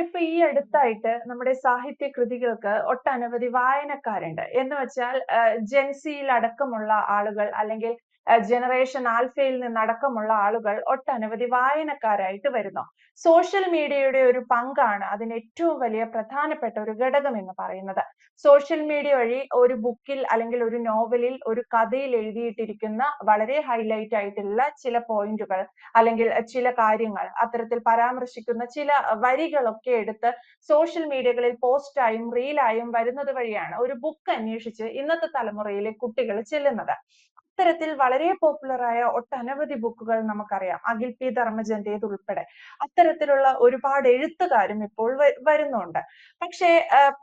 ഇപ്പൊ ഈ അടുത്തായിട്ട് നമ്മുടെ സാഹിത്യ കൃതികൾക്ക് ഒട്ടനവധി വായനക്കാരുണ്ട്. എന്ന് വെച്ചാൽ ജെൻസിയിൽ അടക്കമുള്ള ആളുകൾ അല്ലെങ്കിൽ ജനറേഷൻ ആൽഫയിൽ നിന്നടക്കമുള്ള ആളുകൾ ഒട്ടനവധി വായനക്കാരായിട്ട് വരുന്നു. സോഷ്യൽ മീഡിയയുടെ ഒരു പങ്കാണ് അതിന് ഏറ്റവും വലിയ പ്രധാനപ്പെട്ട ഒരു ഘടകം എന്ന് പറയുന്നത്. സോഷ്യൽ മീഡിയ വഴി ഒരു ബുക്കിൽ അല്ലെങ്കിൽ ഒരു നോവലിൽ ഒരു കഥയിൽ എഴുതിയിട്ടിരിക്കുന്ന വളരെ ഹൈലൈറ്റ് ആയിട്ടുള്ള ചില പോയിന്റുകൾ അല്ലെങ്കിൽ ചില കാര്യങ്ങൾ അത്തരത്തിൽ പരാമർശിക്കുന്ന ചില വരികളൊക്കെ എടുത്ത് സോഷ്യൽ മീഡിയകളിൽ പോസ്റ്റായും റീലായും വരുന്നത് വഴിയാണ് ഒരു ബുക്ക് അന്വേഷിച്ച് ഇന്നത്തെ തലമുറയിലെ കുട്ടികൾ ചെല്ലുന്നത്. അത്തരത്തിൽ വളരെ പോപ്പുലറായ ഒട്ടനവധി ബുക്കുകൾ നമുക്കറിയാം. അഖിൽ പി ധർമ്മജന്റേത് ഉൾപ്പെടെ. അത്തരത്തിലുള്ള ഒരുപാട് എഴുത്തുകാരും ഇപ്പോൾ വരുന്നുണ്ട്. പക്ഷേ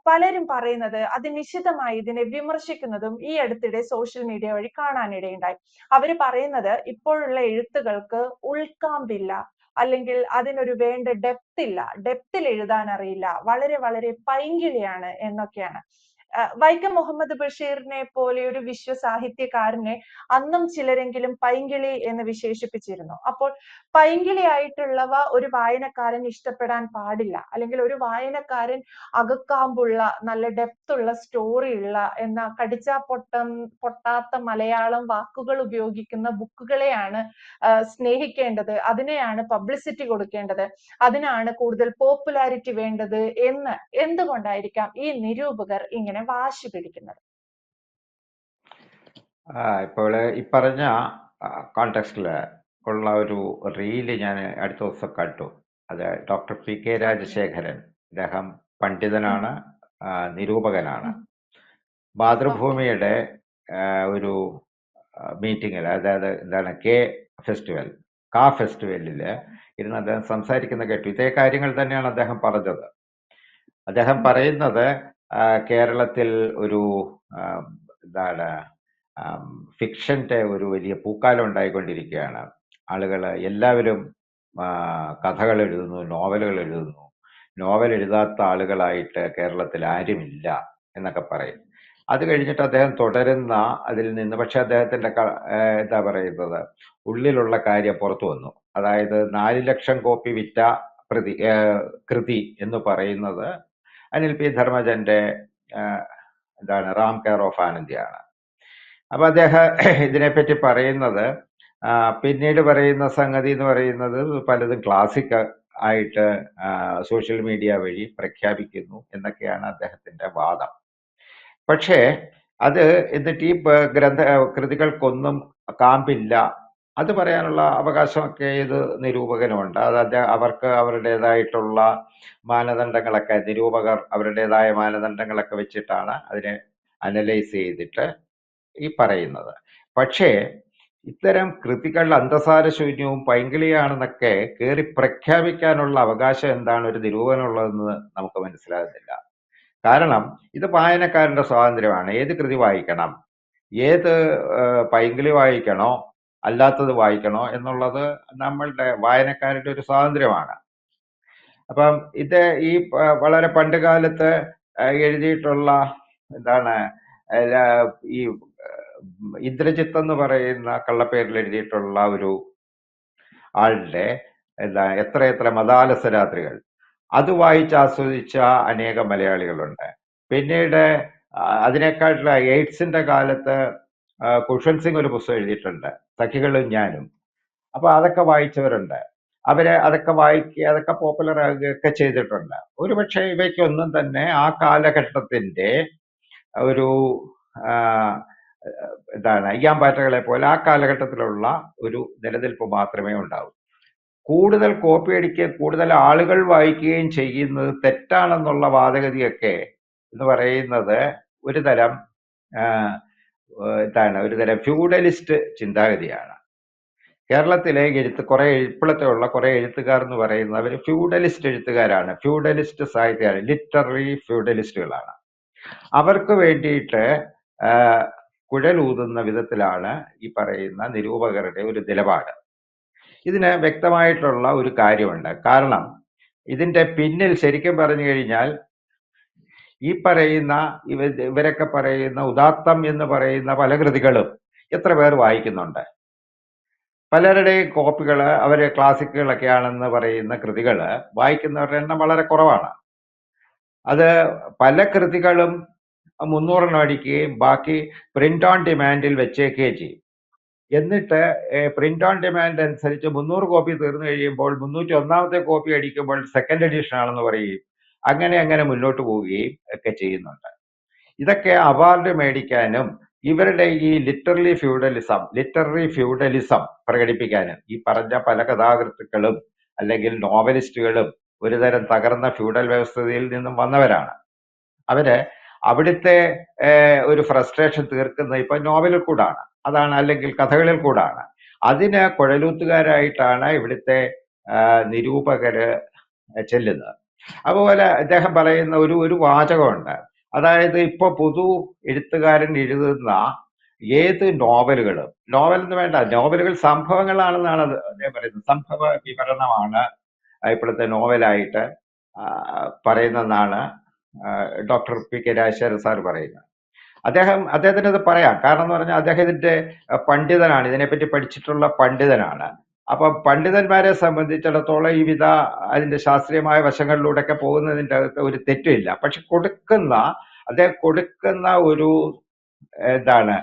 പലരും പറയുന്നത് അതിനിശിതമായി ഇതിനെ വിമർശിക്കുന്നതും ഈ അടുത്തിടെ സോഷ്യൽ മീഡിയ വഴി കാണാനിടയുണ്ടായി. അവർ പറയുന്നത് ഇപ്പോഴുള്ള എഴുത്തുകൾക്ക് ഉൾക്കാമ്പില്ല. അല്ലെങ്കിൽ അതിനൊരു വേണ്ട ഡെപ്ത് ഇല്ല. ഡെപ്തിൽ എഴുതാൻ അറിയില്ല. വളരെ വളരെ പൈങ്കിളിയാണ് എന്നൊക്കെയാണ്. വൈക്കം മുഹമ്മദ് ബഷീറിനെ പോലെ ഒരു വിശ്വ സാഹിത്യകാരനെ അന്നും ചിലരെങ്കിലും പൈങ്കിളി എന്ന് വിശേഷിപ്പിച്ചിരുന്നു. അപ്പോൾ പൈങ്കിളി ആയിട്ടുള്ളവ ഒരു വായനക്കാരൻ ഇഷ്ടപ്പെടാൻ പാടില്ല. അല്ലെങ്കിൽ ഒരു വായനക്കാരൻ അകക്കാമ്പുള്ള നല്ല ഡെപ്ത് ഉള്ള സ്റ്റോറി ഉള്ള എന്ന കടിച്ചാ പൊട്ടം പൊട്ടാത്ത മലയാളം വാക്കുകൾ ഉപയോഗിക്കുന്ന ബുക്കുകളെയാണ് സ്നേഹിക്കേണ്ടത്. അതിനെയാണ് പബ്ലിസിറ്റി കൊടുക്കേണ്ടത്. അതിനാണ് കൂടുതൽ പോപ്പുലാരിറ്റി വേണ്ടത് എന്ന് എന്തുകൊണ്ടായിരിക്കാം ഈ നിരൂപകർ ഇങ്ങനെ വാശി പിടിക്കുന്നത്? ആ ഇപ്പോൾ ഈ പറഞ്ഞ ആഹ് കോണ്ടെക്സ്റ്റിൽ ഉള്ള ഒരു റീൽ ഞാൻ അടുത്ത ദിവസം കണ്ടു. അത് ഡോക്ടർ പി. കെ. രാജശേഖരൻ. അദ്ദേഹം. പണ്ഡിതനാണ്, നിരൂപകനാണ്. ഓക്കെ. മാതൃഭൂമിയുടെ ഒരു മീറ്റിങ്ങിൽ അതായത് എന്താണ് കെ ഫെസ്റ്റിവൽ കാ ഫെസ്റ്റിവലിൽ ഇരുന്ന് അദ്ദേഹം സംസാരിക്കുന്ന കേട്ടു. ഇതേ കാര്യങ്ങൾ തന്നെയാണ് അദ്ദേഹം പറഞ്ഞത്. അദ്ദേഹം. പറയുന്നത് കേരളത്തിൽ ഒരു എന്താണ് ഫിക്ഷന്റെ ഒരു വലിയ പൂക്കാലം ഉണ്ടായിക്കൊണ്ടിരിക്കുകയാണ്. ആളുകൾ എല്ലാവരും കഥകൾ എഴുതുന്നു, നോവലുകൾ എഴുതുന്നു. നോവൽ എഴുതാത്ത ആളുകളായിട്ട് കേരളത്തിൽ ആരുമില്ല എന്നൊക്കെ പറയും. അത് കഴിഞ്ഞിട്ട് അദ്ദേഹം തുടരുന്ന അതിൽ നിന്ന് പക്ഷെ അദ്ദേഹത്തിന്റെ എന്താ പറയുന്നത് ഉള്ളിലുള്ള കാര്യം പുറത്തു വന്നു. അതായത് നാല് ലക്ഷം കോപ്പി വിറ്റ പ്രതി കൃതി എന്ന് പറയുന്നത് അനിൽ പി. ധർമ്മജന്റെ എന്താണ് റാം കെയർ ഓഫ് ആനന്ദിയാണ്. അപ്പൊ അദ്ദേഹം ഇതിനെപ്പറ്റി പറയുന്നത് പിന്നീട് പറയുന്ന സംഗതി എന്ന് പറയുന്നത് പലതും ക്ലാസിക് ആയിട്ട് സോഷ്യൽ മീഡിയ വഴി പ്രഖ്യാപിക്കുന്നു എന്നൊക്കെയാണ് അദ്ദേഹത്തിന്റെ വാദം. പക്ഷേ അത് എന്നിട്ട് ഈ ഗ്രന്ഥ കൃതികൾക്കൊന്നും കാമ്പില്ല. അത് പറയാനുള്ള അവകാശമൊക്കെ ഏത് നിരൂപകനുമുണ്ട്. അത് അവർക്ക് അവരുടേതായിട്ടുള്ള മാനദണ്ഡങ്ങളൊക്കെ നിരൂപകർ അവരുടേതായ മാനദണ്ഡങ്ങളൊക്കെ വെച്ചിട്ടാണ് അതിനെ അനലൈസ് ചെയ്തിട്ട് ഈ പറയുന്നത്. പക്ഷേ ഇത്തരം കൃതികൾ അന്തസാരശൂന്യവും പൈങ്കിളിയാണെന്നൊക്കെ കയറി പ്രഖ്യാപിക്കാനുള്ള അവകാശം എന്താണ് ഒരു നിരൂപകനുള്ളതെന്ന് നമുക്ക് മനസ്സിലാകുന്നില്ല. കാരണം ഇത് വായനക്കാരന്റെ സ്വാതന്ത്ര്യമാണ്. ഏത് കൃതി വായിക്കണം, ഏത് പൈങ്കിളി വായിക്കണോ, അല്ലാത്തത് വായിക്കണോ എന്നുള്ളത് നമ്മളുടെ വായനക്കാരുടെ ഒരു സ്വാതന്ത്ര്യമാണ്. അപ്പം ഇത് ഈ വളരെ പണ്ട് കാലത്ത് എഴുതിയിട്ടുള്ള എന്താണ് ഈ ഇന്ദ്രജിത്ത് എന്ന് പറയുന്ന കള്ളപ്പേരിൽ എഴുതിയിട്ടുള്ള ഒരു ആളുടെ എന്താ എത്ര എത്ര മതാലസ രാത്രികൾ അത് വായിച്ച് ആസ്വദിച്ച അനേകം മലയാളികളുണ്ട്. പിന്നീട് അതിനേക്കാട്ടിലെ എയ്ഡ്സിന്റെ കാലത്ത് കുഷൻ സിംഗ് ഒരു പുസ്തകം എഴുതിയിട്ടുണ്ട്. സഖികളും ഞാനും. അപ്പൊ അതൊക്കെ വായിച്ചവരുണ്ട്. അവരെ അതൊക്കെ വായിക്കുക അതൊക്കെ പോപ്പുലർ ആകുകയൊക്കെ ചെയ്തിട്ടുണ്ട്. ഒരുപക്ഷെ ഇവയ്ക്കൊന്നും തന്നെ ആ കാലഘട്ടത്തിന്റെ ഒരു എന്താണ് അയ്യാമ്പാറ്റകളെ പോലെ ആ കാലഘട്ടത്തിലുള്ള ഒരു നിലനിൽപ്പ് മാത്രമേ ഉണ്ടാവൂ. കൂടുതൽ കോപ്പി അടിക്കുകയും കൂടുതൽ ആളുകൾ വായിക്കുകയും ചെയ്യുന്നത് തെറ്റാണെന്നുള്ള വാദഗതിയൊക്കെ എന്ന് പറയുന്നത് ഒരു തരം എന്താണ് ഒരു തരം ഫ്യൂഡലിസ്റ്റ് ചിന്താഗതിയാണ്. കേരളത്തിലെ എഴുത്ത് കുറെ ഇപ്പോഴത്തെ ഉള്ള കുറെ എഴുത്തുകാർ എന്ന് പറയുന്നവർ ഫ്യൂഡലിസ്റ്റ് എഴുത്തുകാരാണ്. ഫ്യൂഡലിസ്റ്റ് സാഹിത്യകാരൻ ലിറ്റററി ഫ്യൂഡലിസ്റ്റുകളാണ്. അവർക്ക് വേണ്ടിയിട്ട് കുഴലൂതുന്ന വിധത്തിലാണ് ഈ പറയുന്ന നിരൂപകരുടെ ഒരു നിലപാട്. ഇതിന് വ്യക്തമായിട്ടുള്ള ഒരു കാര്യമുണ്ട്. കാരണം ഇതിന്റെ പിന്നിൽ ശരിക്കും പറഞ്ഞു കഴിഞ്ഞാൽ ഈ പറയുന്ന ഇവ ഇവരൊക്കെ പറയുന്ന ഉദാത്തം എന്ന് പറയുന്ന പല കൃതികളും എത്ര പേർ വായിക്കുന്നുണ്ട്? പലരുടെയും കോപ്പികൾ അവർ ക്ലാസിക്കുകളൊക്കെയാണെന്ന് പറയുന്ന കൃതികൾ വായിക്കുന്നവരുടെ എണ്ണം വളരെ കുറവാണ് അത് പല കൃതികളും മുന്നൂറെണ്ണം അടിക്കുകയും ബാക്കി പ്രിന്റ് ഓൺ ഡിമാൻഡിൽ വെച്ചേക്കുകയും ചെയ്യും എന്നിട്ട് പ്രിന്റ് ഓൺ ഡിമാൻഡ് അനുസരിച്ച് മുന്നൂറ് കോപ്പി തീർന്നു കഴിയുമ്പോൾ മുന്നൂറ്റി ഒന്നാമത്തെ കോപ്പി അടിക്കുമ്പോൾ സെക്കൻഡ് എഡിഷൻ ആണെന്ന് പറയുകയും അങ്ങനെ അങ്ങനെ മുന്നോട്ട് പോവുകയും ഒക്കെ ചെയ്യുന്നുണ്ട്. ഇതൊക്കെ അവാർഡ് മേടിക്കാനും ഇവരുടെ ഈ ലിറ്ററലി ഫ്യൂഡലിസം ലിറ്റററി ഫ്യൂഡലിസം പ്രകടിപ്പിക്കാനും ഈ പറഞ്ഞ പല കഥാകൃത്തുക്കളും അല്ലെങ്കിൽ നോവലിസ്റ്റുകളും ഒരുതരം തകർന്ന ഫ്യൂഡൽ വ്യവസ്ഥയിൽ നിന്നും വന്നവരാണ്. അവർ അവിടുത്തെ ഒരു ഫ്രസ്ട്രേഷൻ തീർക്കുന്ന ഇപ്പൊ നോവലിൽ കൂടാണ്. അതാണ് അല്ലെങ്കിൽ കഥകളിൽ കൂടാണ്. അതിന് കുഴലൂത്തുകാരായിട്ടാണ് ഇവിടുത്തെ നിരൂപകര് ചെല്ലുന്നത്. അതുപോലെ അദ്ദേഹം പറയുന്ന ഒരു ഒരു വാചകമുണ്ട്. അതായത് ഇപ്പൊ പുതു എഴുത്തുകാരൻ എഴുതുന്ന ഏത് നോവലുകളും നോവൽ എന്ന് വേണ്ട നോവലുകൾ സംഭവങ്ങളാണെന്നാണ് അദ്ദേഹം പറയുന്നത്. സംഭവ വിവരണമാണ് ഇപ്പോഴത്തെ നോവലായിട്ട് ആ, doctor P K Rajasekharan sir പറയുന്നത്. അദ്ദേഹം അദ്ദേഹത്തിന് അത് പറയാം. കാരണം എന്ന് പറഞ്ഞാൽ അദ്ദേഹം പണ്ഡിതനാണ് ഇതിനെപ്പറ്റി പഠിച്ചിട്ടുള്ള പണ്ഡിതനാണ്. അപ്പൊ പണ്ഡിതന്മാരെ സംബന്ധിച്ചിടത്തോളം ഈ വിധ അതിന്റെ ശാസ്ത്രീയമായ വശങ്ങളിലൂടെ ഒക്കെ പോകുന്നതിന്റെ അകത്ത് ഒരു തെറ്റുമില്ല. പക്ഷെ കൊടുക്കുന്ന അദ്ദേഹം കൊടുക്കുന്ന ഒരു എന്താണ്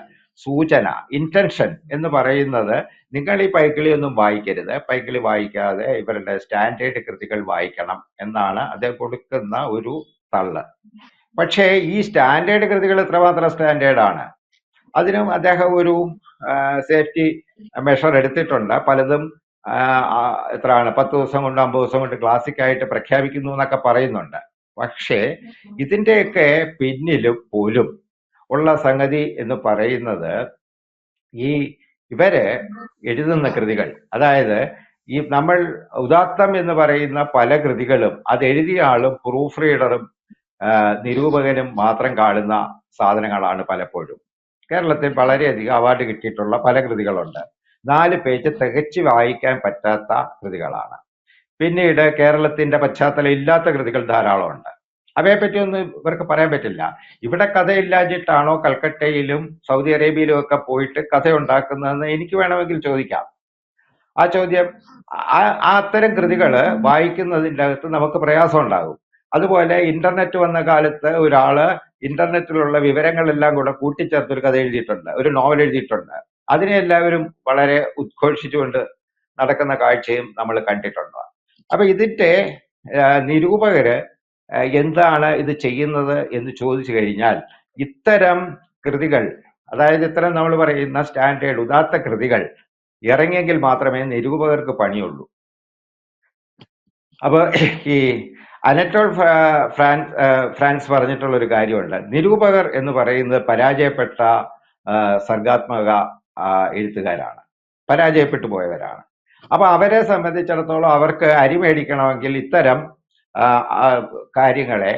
സൂചന ഇന്റൻഷൻ എന്ന് പറയുന്നത് നിങ്ങൾ ഈ പൈക്കിളി ഒന്നും വായിക്കരുത്. പൈക്കിളി വായിക്കാതെ ഇവരുടെ സ്റ്റാൻഡേർഡ് കൃതികൾ വായിക്കണം എന്നാണ് അദ്ദേഹം കൊടുക്കുന്ന ഒരു തള്ള്. പക്ഷേ ഈ സ്റ്റാൻഡേർഡ് കൃതികൾ എത്രമാത്രം സ്റ്റാൻഡേർഡാണ് അതിനും അദ്ദേഹം ഒരു സേഫ്റ്റി മെഷർ എടുത്തിട്ടുണ്ട്. പലതും എത്രയാണ് പത്ത് ദിവസം കൊണ്ട് അമ്പത് ദിവസം കൊണ്ട് ക്ലാസിക് ആയിട്ട് പ്രഖ്യാപിക്കുന്നു എന്നൊക്കെ പറയുന്നുണ്ട്. പക്ഷേ ഇതിന്റെയൊക്കെ പിന്നിലും പോലും ഉള്ള സംഗതി എന്ന് പറയുന്നത് ഈ ഇവരെ എഴുതുന്ന കൃതികൾ. അതായത് ഈ നമ്മൾ ഉദാത്തം എന്ന് പറയുന്ന പല കൃതികളും അത് എഴുതിയ ആളും പ്രൂഫ് റീഡറും നിരൂപകനും മാത്രം കാണുന്ന സാധനങ്ങളാണ് പലപ്പോഴും. കേരളത്തിൽ വളരെയധികം അവാർഡ് കിട്ടിയിട്ടുള്ള പല കൃതികളുണ്ട്. നാല് പേജ് തികച്ചു വായിക്കാൻ പറ്റാത്ത കൃതികളാണ്. പിന്നീട് കേരളത്തിന്റെ പശ്ചാത്തലം ഇല്ലാത്ത കൃതികൾ ധാരാളമുണ്ട് അവയെ പറ്റിയൊന്നും ഇവർക്ക് പറയാൻ പറ്റില്ല. ഇവിടെ കഥയില്ലാഞ്ഞിട്ടാണോ കൽക്കട്ടയിലും സൗദി അറേബ്യയിലും ഒക്കെ പോയിട്ട് കഥ ഉണ്ടാക്കുന്നതെന്ന് എനിക്ക് വേണമെങ്കിൽ ചോദിക്കാം. ആ ചോദ്യം ആ അത്തരം കൃതികൾ വായിക്കുന്നതിന്റെ അകത്ത് നമുക്ക് പ്രയാസം ഉണ്ടാകും. അതുപോലെ ഇന്റർനെറ്റ് വന്ന കാലത്ത് ഒരാൾ ഇന്റർനെറ്റിലുള്ള വിവരങ്ങളെല്ലാം കൂടെ കൂട്ടിച്ചേർത്ത് ഒരു കഥ എഴുതിയിട്ടുണ്ട് ഒരു നോവൽ എഴുതിയിട്ടുണ്ട്. അതിനെ എല്ലാവരും വളരെ ഉദ്ഘോഷിച്ചുകൊണ്ട് നടക്കുന്ന കാഴ്ചയും നമ്മൾ കണ്ടിട്ടുണ്ട്. അപ്പൊ ഇതിന്റെ നിരൂപകര് എന്താണ് ഇത് ചെയ്യുന്നത് എന്ന് ചോദിച്ചു കഴിഞ്ഞാൽ ഇത്തരം കൃതികൾ അതായത് ഇത്തരം നമ്മൾ പറയുന്ന സ്റ്റാൻഡേർഡ് ഉദാത്ത കൃതികൾ ഇറങ്ങിയെങ്കിൽ മാത്രമേ നിരൂപകർക്ക് പണിയുള്ളൂ. അപ്പൊ ഈ അനറ്റോൾ ഫ്രാൻസ് ഫ്രാൻസ് പറഞ്ഞിട്ടുള്ള ഒരു കാര്യമുണ്ട്. നിരൂപകർ എന്ന് പറയുന്നത് പരാജയപ്പെട്ട സർഗാത്മക എഴുത്തുകാരാണ്. പരാജയപ്പെട്ടു പോയവരാണ്. അപ്പൊ അവരെ സംബന്ധിച്ചിടത്തോളം അവർക്ക് അരി മേടിക്കണമെങ്കിൽ ഇത്തരം കാര്യങ്ങളെ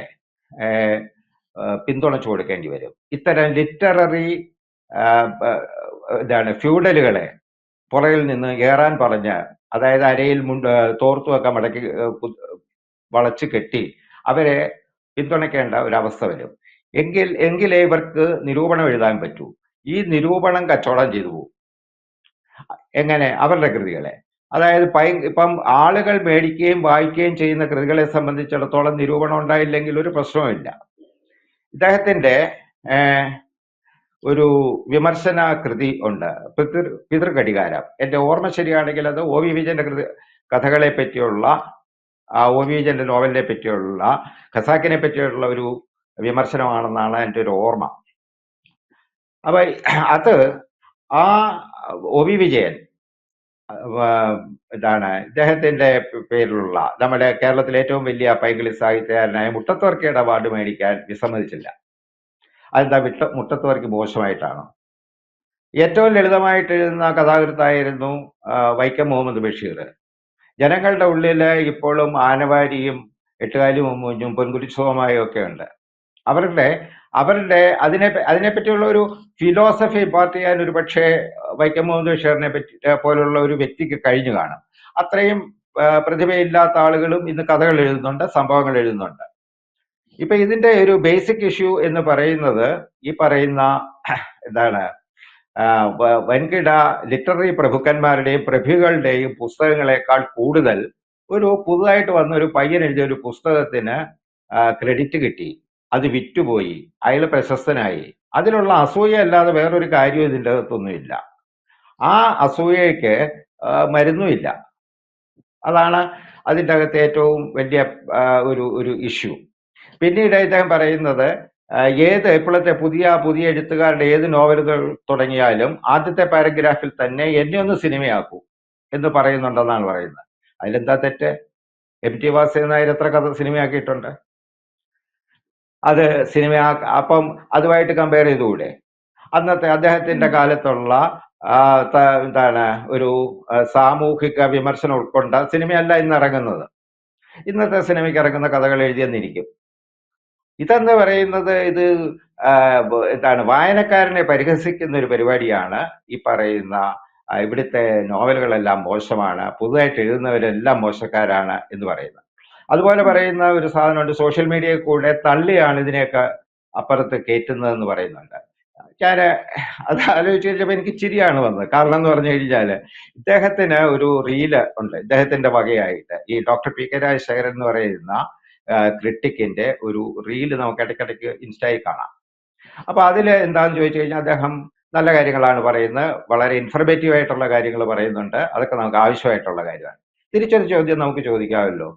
പിന്തുണച്ചു കൊടുക്കേണ്ടി വരും. ഇത്തരം ലിറ്റററി ഇതാണ് ഫ്യൂഡലുകളെ പുറകിൽ നിന്ന് ഏറാൻ പറഞ്ഞ് അതായത് അരയിൽ മുണ്ട് തോർത്തുമൊക്കെ മടക്കി വളച്ച് കെട്ടി അവരെ പിന്തുണയ്ക്കേണ്ട ഒരവസ്ഥ വരും. എങ്കിൽ എങ്കിലേ ഇവർക്ക് നിരൂപണം എഴുതാൻ പറ്റൂ. ഈ നിരൂപണം കച്ചവടം ചെയ്തു പോകും എങ്ങനെ? അവരുടെ കൃതികളെ. അതായത് പൈ ഇപ്പം ആളുകൾ മേടിക്കുകയും വായിക്കുകയും ചെയ്യുന്ന കൃതികളെ സംബന്ധിച്ചിടത്തോളം നിരൂപണം ഉണ്ടായില്ലെങ്കിൽ ഒരു പ്രശ്നവുമില്ല ഇദ്ദേഹത്തിന്റെ ഒരു വിമർശന കൃതി ഉണ്ട്. പിതൃ പിതൃഘടികാരം എന്റെ ഓർമ്മ ശരിയാണെങ്കിൽ അത് ഒ വി വിജയന്റെ കൃതി കഥകളെ പറ്റിയുള്ള ഒ വി വിജയന്റെ നോവലിനെ പറ്റിയുള്ള ഖസാക്കിനെ പറ്റിയുള്ള ഒരു വിമർശനമാണെന്നാണ് എന്റെ ഒരു ഓർമ്മ. അപ്പൊ അത് ആ ഒ വി വിജയൻ എന്താണ് ഇദ്ദേഹത്തിന്റെ പേരിലുള്ള നമ്മുടെ കേരളത്തിലെ ഏറ്റവും വലിയ പൈങ്കിളി സാഹിത്യകാരനായ മുട്ടത്തോർക്കയുടെ അവാർഡ് മേടിക്കാൻ വിസമ്മതിച്ചില്ല. അതെന്താ വിട്ട മുട്ടത്തോർക്ക് മോശമായിട്ടാണ്? ഏറ്റവും ലളിതമായിട്ട് എഴുതുന്ന കഥാകൃത്തായിരുന്നു വൈക്കം മുഹമ്മദ് ബഷീർ. ജനങ്ങളുടെ ഉള്ളിൽ ഇപ്പോഴും ആനവാരിയും എട്ടുകാലും മുഞ്ഞും പൊൻകുരിശവുമായും ഒക്കെ ഉണ്ട്. അവരുടെ അവരുടെ അതിനെ അതിനെപ്പറ്റിയുള്ള ഒരു ഫിലോസഫി ഇമ്പാർട്ട് ചെയ്യാൻ ഒരു പക്ഷേ വൈക്കം മുഹമ്മദ് ബഷീറിനെ പറ്റി പോലുള്ള ഒരു വ്യക്തിക്ക് കഴിഞ്ഞു കാണും. അത്രയും പ്രതിഭയില്ലാത്ത ആളുകളും ഇന്ന് കഥകൾ എഴുതുന്നുണ്ട് സംഭവങ്ങൾ എഴുതുന്നുണ്ട്. ഇപ്പൊ ഇതിന്റെ ഒരു ബേസിക് ഇഷ്യൂ എന്ന് പറയുന്നത് ഈ പറയുന്ന എന്താണ് വൻകിട ലിറ്റററി പ്രഭുക്കന്മാരുടെയും പ്രഭുകളുടെയും പുസ്തകങ്ങളെക്കാൾ കൂടുതൽ ഒരു പുതുതായിട്ട് വന്ന ഒരു പയ്യൻ എഴുതിയ ഒരു പുസ്തകത്തിന് ക്രെഡിറ്റ് കിട്ടി. അത് വിറ്റുപോയി. അയാൾ പ്രശസ്തനായി. അതിലുള്ള അസൂയ അല്ലാതെ വേറൊരു കാര്യവും ഇതിന്റെ അകത്തൊന്നുമില്ല. ആ അസൂയയ്ക്ക് മരുന്നുമില്ല. അതാണ് അതിന്റെ അകത്ത് ഏറ്റവും വലിയ ഒരു ഒരു ഇഷ്യൂ പിന്നീട് ഇദ്ദേഹം പറയുന്നത് ഏത് ഇപ്പോഴത്തെ പുതിയ പുതിയ എഴുത്തുകാരുടെ ഏത് നോവലുകൾ തുടങ്ങിയാലും ആദ്യത്തെ പാരഗ്രാഫിൽ തന്നെ എന്നെ ഒന്ന് സിനിമയാക്കൂ എന്ന് പറയുന്നുണ്ടെന്നാണ് പറയുന്നത്. അതിലെന്താ തെറ്റ്? എം ടി വാസുദേവൻ നായർ എത്ര കഥ സിനിമയാക്കിയിട്ടുണ്ട്? അത് സിനിമ അപ്പം അതുമായിട്ട് കമ്പയർ ചെയ്തുകൂടെ? അന്നത്തെ അദ്ദേഹത്തിന്റെ കാലത്തുള്ള എന്താണ് ഒരു സാമൂഹിക വിമർശനം ഉൾക്കൊണ്ട സിനിമയല്ല ഇന്ന് ഇറങ്ങുന്നത്. ഇന്നത്തെ സിനിമയ്ക്ക് ഇറങ്ങുന്ന കഥകൾ എഴുതിയെന്നിരിക്കും. ഇതെന്ന് പറയുന്നത് ഇത് എന്താണ് വായനക്കാരനെ പരിഹസിക്കുന്ന ഒരു പരിപാടിയാണ് ഈ പറയുന്ന ഇവിടുത്തെ നോവലുകളെല്ലാം മോശമാണ് പുതുതായിട്ട് എഴുതുന്നവരെല്ലാം മോശക്കാരാണ് എന്ന് പറയുന്നത്. അതുപോലെ പറയുന്ന ഒരു സാധനമുണ്ട് സോഷ്യൽ മീഡിയ കൂടെ തള്ളിയാണ് ഇതിനെയൊക്കെ അപ്പുറത്ത് കയറ്റുന്നതെന്ന് പറയുന്നുണ്ട്. ഞാൻ അത് ആലോചിച്ച് കഴിഞ്ഞപ്പോൾ എനിക്ക് ചിരിയാണ് വന്നത്. കാരണം എന്ന് പറഞ്ഞു കഴിഞ്ഞാൽ ഇദ്ദേഹത്തിന് ഒരു റീൽ ഉണ്ട്. ഇദ്ദേഹത്തിന്റെ വകയായിട്ട് ഈ ഡോക്ടർ പി കെ രാജശേഖരൻ എന്ന് പറയുന്ന ക്രിട്ടിക്കിന്റെ ഒരു റീൽ നമുക്ക് ഇടയ്ക്കിടയ്ക്ക് ഇൻസ്റ്റയിൽ കാണാം. അപ്പൊ അതിൽ എന്താണെന്ന് ചോദിച്ചു കഴിഞ്ഞാൽ അദ്ദേഹം നല്ല കാര്യങ്ങളാണ് പറയുന്നത്. വളരെ ഇൻഫർമേറ്റീവ് ആയിട്ടുള്ള കാര്യങ്ങൾ പറയുന്നുണ്ട്. അതൊക്കെ നമുക്ക് ആവശ്യമായിട്ടുള്ള കാര്യമാണ്. തിരിച്ചൊരു ചോദ്യം നമുക്ക് ചോദിക്കാമല്ലോ.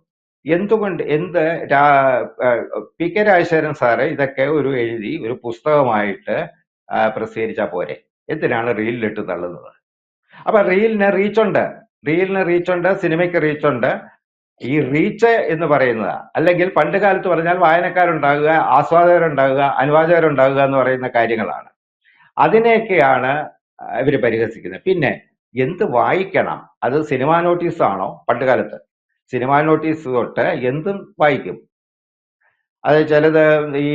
എന്തുകൊണ്ട് എന്ത് പി കെ രാജശേഖരൻ സാറ് ഇതൊക്കെ ഒരു എഴുതി ഒരു പുസ്തകമായിട്ട് പ്രസിദ്ധീകരിച്ചാൽ പോരെ? എന്തിനാണ് റീലിലിട്ട് തള്ളുന്നത്? അപ്പൊ റീലിന് റീച്ചുണ്ട് റീലിന് റീച്ചുണ്ട് സിനിമയ്ക്ക് റീച്ചുണ്ട് ഈ റീച്ച് എന്ന് പറയുന്നത് അല്ലെങ്കിൽ പണ്ട് കാലത്ത് പറഞ്ഞാൽ വായനക്കാരുണ്ടാകുക ആസ്വാദകരുണ്ടാകുക അനുവാചകരുണ്ടാകുക എന്ന് പറയുന്ന കാര്യങ്ങളാണ്. അതിനെയൊക്കെയാണ് ഇവർ പരിഹസിക്കുന്നത്. പിന്നെ എന്ത് വായിക്കണം? അത് സിനിമാ നോട്ടീസ് ആണോ പണ്ട് കാലത്ത്? സിനിമാ നോട്ടീസ് തൊട്ട് എന്തും വായിക്കും. അത് ചിലത് ഈ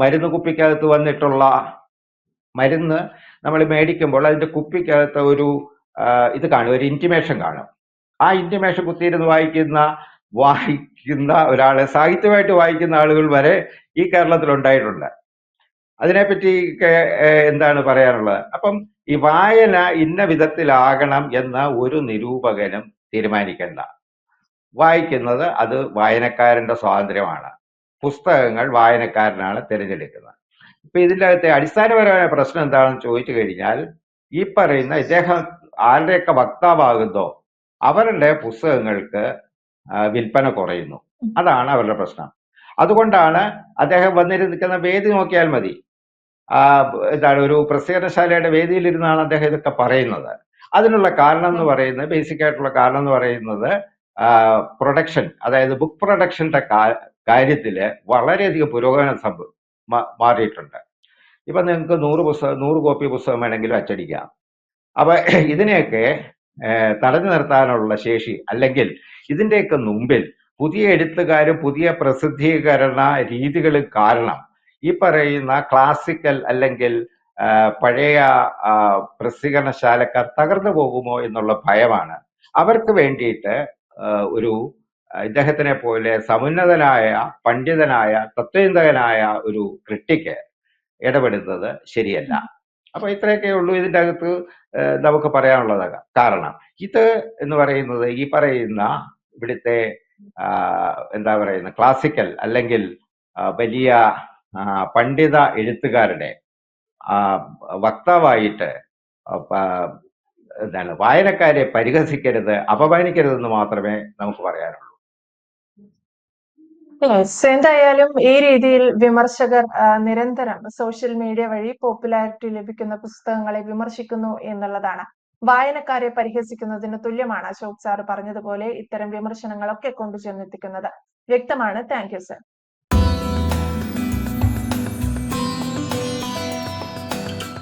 മരുന്ന് കുപ്പിക്കകത്ത് വന്നിട്ടുള്ള മരുന്ന് നമ്മൾ മേടിക്കുമ്പോൾ അതിന്റെ കുപ്പിക്കകത്ത് ഒരു ഇത് കാണും ഒരു ഇന്റിമേഷൻ കാണും. ആ ഇന്ത്യ മേശ കുത്തിയിരുന്ന് വായിക്കുന്ന വായിക്കുന്ന ഒരാളെ സാഹിത്യമായിട്ട് വായിക്കുന്ന ആളുകൾ വരെ ഈ കേരളത്തിൽ ഉണ്ടായിട്ടുണ്ട്. അതിനെപ്പറ്റി എന്താണ് പറയാനുള്ളത്? അപ്പം ഈ വായന ഇന്ന വിധത്തിലാകണം എന്ന ഒരു നിരൂപകനും തീരുമാനിക്കേണ്ട. വായിക്കുന്നത് അത് വായനക്കാരന്റെ സ്വാതന്ത്ര്യമാണ്. പുസ്തകങ്ങൾ വായനക്കാരനാണ് തിരഞ്ഞെടുക്കുന്നത്. ഇപ്പൊ ഇതിന്റെ അകത്തെ അടിസ്ഥാനപരമായ പ്രശ്നം എന്താണെന്ന് ചോദിച്ചു കഴിഞ്ഞാൽ ഈ പറയുന്ന ഇദ്ദേഹം ആരുടെയൊക്കെ വക്താവാകുന്നോ അവരുടെ പുസ്തകങ്ങൾക്ക് വിൽപ്പന കുറയുന്നു. അതാണ് അവരുടെ പ്രശ്നം. അതുകൊണ്ടാണ് അദ്ദേഹം വന്നിരിക്കുന്ന വേദി നോക്കിയാൽ മതി. എന്താണ് ഒരു പ്രസിദ്ധശാലയുടെ വേദിയിലിരുന്നാണ് അദ്ദേഹം ഇതൊക്കെ പറയുന്നത്. അതിനുള്ള കാരണം എന്ന് പറയുന്നത് ബേസിക് ആയിട്ടുള്ള കാരണം എന്ന് പറയുന്നത് പ്രൊഡക്ഷൻ അതായത് ബുക്ക് പ്രൊഡക്ഷന്റെ കാര്യത്തിൽ വളരെയധികം പുരോഗമനം സംഭവ മാറിയിട്ടുണ്ട്. ഇപ്പൊ നിങ്ങൾക്ക് നൂറ് പുസ്തകം നൂറ് കോപ്പി പുസ്തകം വേണമെങ്കിലും അച്ചടിക്കാം. അപ്പൊ ഇതിനെയൊക്കെ തടഞ്ഞു നിർത്താനുള്ള ശേഷി അല്ലെങ്കിൽ ഇതിന്റെയൊക്കെ മുമ്പിൽ പുതിയ എഴുത്തുകാരും പുതിയ പ്രസിദ്ധീകരണ രീതികൾ കാരണം ഈ പറയുന്ന ക്ലാസിക്കൽ അല്ലെങ്കിൽ പഴയ പ്രസിദ്ധീകരണശാലക്കാർ തകർന്നു പോകുമോ എന്നുള്ള ഭയമാണ്. അവർക്ക് വേണ്ടിയിട്ട് ഒരു ഇദ്ദേഹത്തിനെ പോലെ സമുന്നതനായ പണ്ഡിതനായ തത്വചിന്തകനായ ഒരു ക്രിട്ടിക്ക് ഇടപെടുന്നത് ശരിയല്ല. അപ്പൊ ഇത്രയൊക്കെ ഉള്ളൂ. ഇതിന്റെ അകത്ത് നമുക്ക് പറയാനുള്ളത് കാരണം ഇത് എന്ന് പറയുന്നത് ഈ പറയുന്ന ഇവിടുത്തെ എന്താ പറയുന്ന ക്ലാസിക്കൽ അല്ലെങ്കിൽ വലിയ പണ്ഡിത എഴുത്തുകാരുടെ വക്താവായിട്ട് എന്താണ് വായനക്കാരെ പരിഹസിക്കരുത് അപമാനിക്കരുതെന്ന് മാത്രമേ നമുക്ക് പറയാനുള്ളൂ. എന്തായാലും ഈ രീതിയിൽ വിമർശകർ നിരന്തരം സോഷ്യൽ മീഡിയ വഴി പോപ്പുലാരിറ്റി ലഭിക്കുന്ന പുസ്തകങ്ങളെ വിമർശിക്കുന്നു എന്നുള്ളതാണ്. വായനക്കാരെ പരിഹസിക്കുന്നതിന് തുല്യമാണ് അശോക് സാർ പറഞ്ഞതുപോലെ ഇത്തരം വിമർശനങ്ങളൊക്കെ കൊണ്ടു ചെന്നെത്തിക്കുന്നത് വ്യക്തമാണ്. Thank you sir